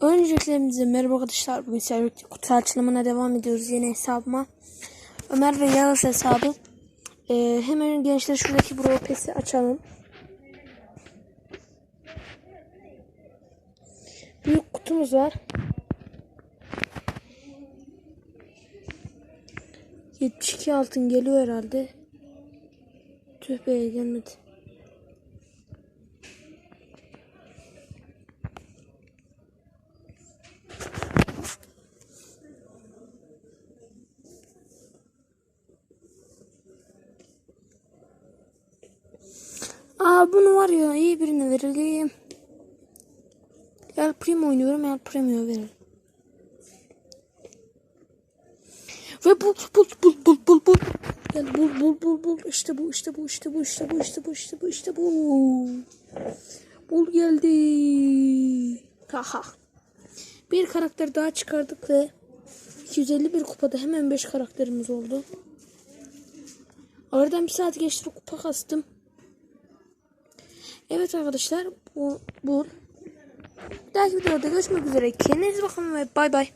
Öncelikle merhaba arkadaşlar. Bugün servikte kutu açılımına devam ediyoruz yeni hesabıma. Ömer ve Yağız hesabı. Ee, hemen gençler şuradaki Brawl Pass'i açalım. Büyük kutumuz var. 72 altın geliyor herhalde. Tüh be gelmedi. Aa bunu var ya iyi birine verelim. El Primo oynuyorum El Primo verelim. Ve bul bul bul bul bul bul. Gel bul bul bul bul. İşte bu işte bu işte bu işte bu işte bu işte bu işte bu. Bul geldi. Haha. Bir karakter daha çıkardık ve 251 kupada hemen 5 karakterimiz oldu. Aradan bir saat geçti kupa kastım. Evet arkadaşlar bu bu. Bir dahaki videoda görüşmek üzere. Kendinize bakın ve bay bay.